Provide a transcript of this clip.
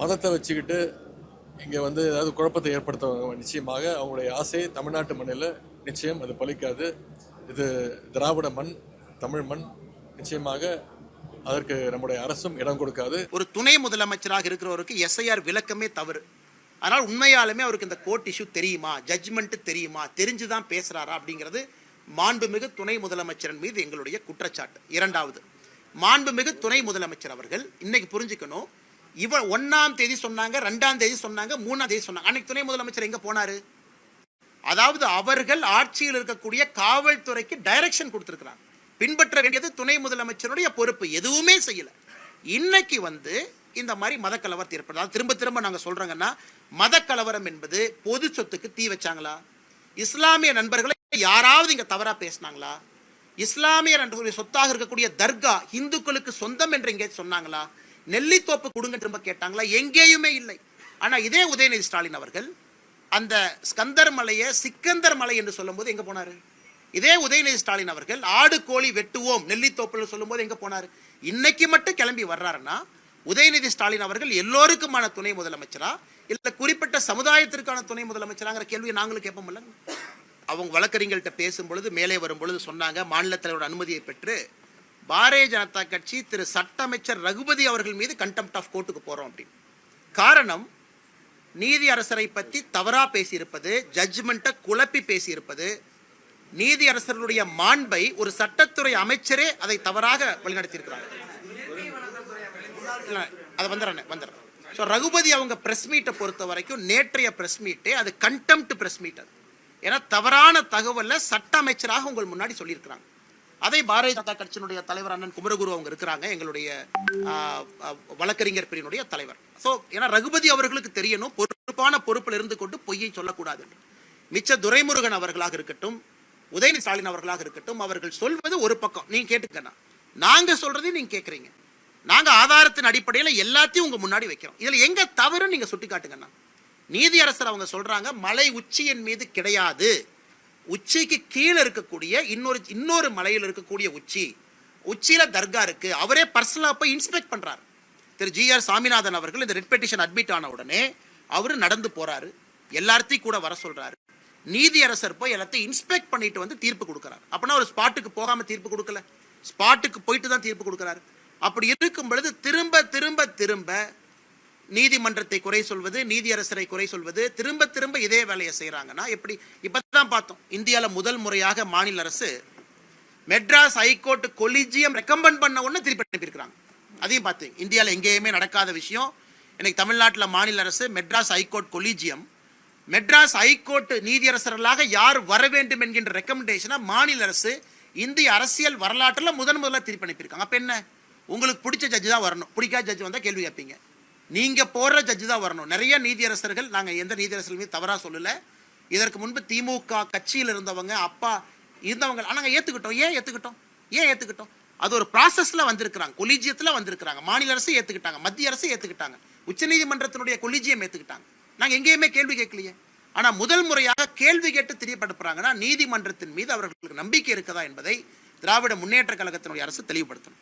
மதத்தை வச்சுக்கிட்டு இங்கே வந்து ஏதாவது குழப்பத்தை ஏற்படுத்த நிச்சயமாக அவங்களுடைய ஆசை தமிழ்நாட்டு மண்ணில் நிச்சயம் அது பலிக்காது. இது திராவிட மண் தமிழ் மண். நிச்சயமாக அதற்கு நம்முடைய அரசும் இடம் கொடுக்காது. ஒரு துணை முதலமைச்சராக இருக்கிறவருக்கு எஸ்ஐஆர் விளக்கமே தவறு. ஆனால் உண்மையாலுமே அவருக்கு இந்த கோர்ட் இஷ்யூ தெரியுமா? ஜட்ஜ்மெண்ட்டு தெரியுமா? தெரிஞ்சுதான் பேசுகிறாரா அப்படிங்கிறது மாண்புமிகு துணை முதலமைச்சரின் மீது எங்களுடைய குற்றச்சாட்டு. இரண்டாவது மாண்புமிகு துணை முதலமைச்சர் அவர்கள் இன்னைக்கு புரிஞ்சுக்கணும் இவ ஒன்னாம் தேதி சொன்னாங்க ரெண்டாம் தேதி சொன்னாங்க மூணாம் தேதி சொன்னாங்க. அன்னைக்கு துணை முதலமைச்சர் எங்க போனாரு? அதாவது அவர்கள் ஆட்சியில் இருக்கக்கூடிய காவல்துறைக்கு டைரக்ஷன் கொடுத்திருக்கிறாங்க. பின்பற்ற வேண்டியது துணை முதலமைச்சருடைய பொறுப்பு எதுவுமே செய்யல. இன்னைக்கு வந்து இந்த மாதிரி மதக்கலவரத்தை ஏற்படுது திரும்ப திரும்ப நாங்க சொல்றோங்கன்னா மதக்கலவரம் என்பது பொது சொத்துக்கு தீ வச்சாங்களா? இஸ்லாமிய நண்பர்களை யாராவது இங்க தவறா பேசினாங்களா? இஸ்லாமிய நண்பர்களுடைய சொத்தாக இருக்கக்கூடிய தர்கா இந்துக்களுக்கு சொந்தம் என்று இங்கே சொன்னாங்களா? நெல்லித்தோப்பு கொடுங்க திரும்ப கேட்டாங்களா? எங்கேயுமே இல்லை. ஆனால் இதே உதயநிதி ஸ்டாலின் அவர்கள் அந்த ஸ்கந்தர் மலையை சிக்கந்தர் மலை என்று சொல்லும்போது எங்கே போனார்? இதே உதயநிதி ஸ்டாலின் அவர்கள் ஆடு கோழி வெட்டுவோம் நெல்லித்தோப்பில் சொல்லும்போது எங்கே போனார்? இன்னைக்கு மட்டும் கிளம்பி வர்றாருன்னா உதயநிதி ஸ்டாலின் அவர்கள் எல்லோருக்குமான துணை முதலமைச்சரா? இல்லை குறிப்பிட்ட சமுதாயத்திற்கான துணை முதலமைச்சராங்கிற கேள்வியை நாங்களும் கேட்போம்ல அவங்க வழக்கறிஞர்கள்ட்ட பேசும் பொழுது மேலே வரும்பொழுது சொன்னாங்க மாநில தலைவரோட அனுமதியை பெற்று பாரதிய ஜனதா கட்சி திரு சட்ட அமைச்சர் ரகுபதி அவர்கள் மீது கண்டெம்ட் ஆஃப் கோர்ட்டுக்கு போகிறோம் அப்படின்னு. காரணம் நீதி அரசரை பற்றி தவறாக பேசியிருப்பது ஜட்ஜ்மெண்ட்டை குழப்பி பேசியிருப்பது நீதி அரசர்களுடைய மாண்பை ஒரு சட்டத்துறை அமைச்சரே அதை தவறாக வழிநடத்தியிருக்கிறார். அதை வந்துடுறேன் வந்துடுறேன். ஸோ ரகுபதி அவங்க ப்ரெஸ் மீட்டை பொறுத்த வரைக்கும் நேற்றைய ப்ரெஸ் மீட்டே அது கண்டெம்ட் ப்ரெஸ் மீட் அது ஏன்னா தவறான தகவலை சட்ட அமைச்சராக உங்கள் முன்னாடி சொல்லியிருக்கிறாங்க. அதே பாரதிய ஜனதா கட்சியினுடைய தலைவர் அண்ணன் குமரகுரு அவங்க இருக்கிறாங்க எங்களுடைய வழக்கறிஞர் பிரிவினுடைய தலைவர். ஸோ ஏன்னா ரகுபதி அவர்களுக்கு தெரியணும் பொறுப்பான பொறுப்பில் இருந்து கொண்டு பொய்யை சொல்லக்கூடாது என்று. மிச்ச துரைமுருகன் அவர்களாக இருக்கட்டும் உதயநிதி ஸ்டாலின் அவர்களாக இருக்கட்டும் அவர்கள் சொல்வது ஒரு பக்கம். நீங்க கேட்டுக்கண்ணா நாங்க சொல்றதையும் நீங்க கேட்குறீங்க நாங்க ஆதாரத்தின் அடிப்படையில் எல்லாத்தையும் உங்க முன்னாடி வைக்கிறோம். இதுல எங்க தவறுன்னு நீங்க சுட்டி காட்டுங்கண்ணா நீதியரசர் அவங்க சொல்றாங்க மலை உச்சியின் மீது கிடையாது. உச்சிக்கு கீழே இருக்கக்கூடிய இன்னொரு இன்னொரு மலையில் இருக்கக்கூடிய உச்சி. உச்சியில் தர்கா இருக்கு. அவரே பர்சனலாக போய் இன்ஸ்பெக்ட் பண்ணுறாரு திரு ஜி ஆர் சாமிநாதன் அவர்கள் இந்த ரெட் பெட்டிஷன் அட்மிட் ஆன உடனே அவர் நடந்து போறாரு. எல்லாத்தையும் கூட வர சொல்றாரு. நீதியரசர் போய் எல்லாத்தையும் இன்ஸ்பெக்ட் பண்ணிட்டு வந்து தீர்ப்பு கொடுக்குறாரு. அப்படின்னா ஒரு ஸ்பாட்டுக்கு போகாம தீர்ப்பு கொடுக்கல. ஸ்பாட்டுக்கு போயிட்டு தான் தீர்ப்பு கொடுக்குறாரு. அப்படி இருக்கும் பொழுது திரும்ப திரும்ப திரும்ப நீதிமன்றத்தை குறை சொல்வது நீதியரசரை குறை சொல்வது திரும்ப திரும்ப இதே வேலையை செய்கிறாங்கன்னா எப்படி? இப்பதான் பார்த்தோம். இந்தியாவில் முதல் முறையாக மாநில அரசு மெட்ராஸ் ஹைகோர்ட் கொலிஜியம் ரெக்கமெண்ட் பண்ண உடனே திருப்பி அனுப்பியிருக்கிறாங்க. அதையும் பார்த்தீங்க இந்தியாவில் எங்கேயுமே நடக்காத விஷயம். எனக்கு தமிழ்நாட்டில் மாநில அரசு Madras high court collegium. Madras high court நீதியரசர்களாக யார் வர வேண்டும் என்கின்ற ரெக்கமெண்டேஷனை மாநில அரசு இந்திய அரசியல் வரலாற்றில் முதன் முதலாக திருப்பி அனுப்பியிருக்காங்க. அப்போ என்ன? உங்களுக்கு பிடிச்ச ஜட்ஜ் தான் வரணும். பிடிக்காத ஜட்ஜ் வந்தால் கேள்வி கேட்பீங்க. நீங்கள் போடுற ஜட்ஜு தான் வரணும். நிறைய நீதியரசர்கள் நாங்கள் எந்த நீதியரசர்களுமே தவறாக சொல்லலை. இதற்கு முன்பு திமுக கட்சியில் இருந்தவங்க அப்பா இருந்தவங்க நாங்கள் ஏற்றுக்கிட்டோம் ஏன் ஏற்றுக்கிட்டோம் ஏன் ஏற்றுக்கிட்டோம் அது ஒரு ப்ராசஸில் வந்திருக்கிறாங்க. கொலிஜியத்தில் வந்திருக்கிறாங்க. மாநில அரசு ஏற்றுக்கிட்டாங்க மத்திய அரசு ஏற்றுக்கிட்டாங்க உச்சநீதிமன்றத்தினுடைய கொலிஜியம் ஏற்றுக்கிட்டாங்க நாங்கள் எங்கேயுமே கேள்வி கேட்கலையே. ஆனால் முதல் முறையாக கேள்வி கேட்டு தெரியப்படுப்புறாங்கன்னா நீதிமன்றத்தின் மீது அவர்களுக்கு நம்பிக்கை இருக்குதா என்பதை திராவிட முன்னேற்ற கழகத்தினுடைய அரசு தெளிவுபடுத்தணும்.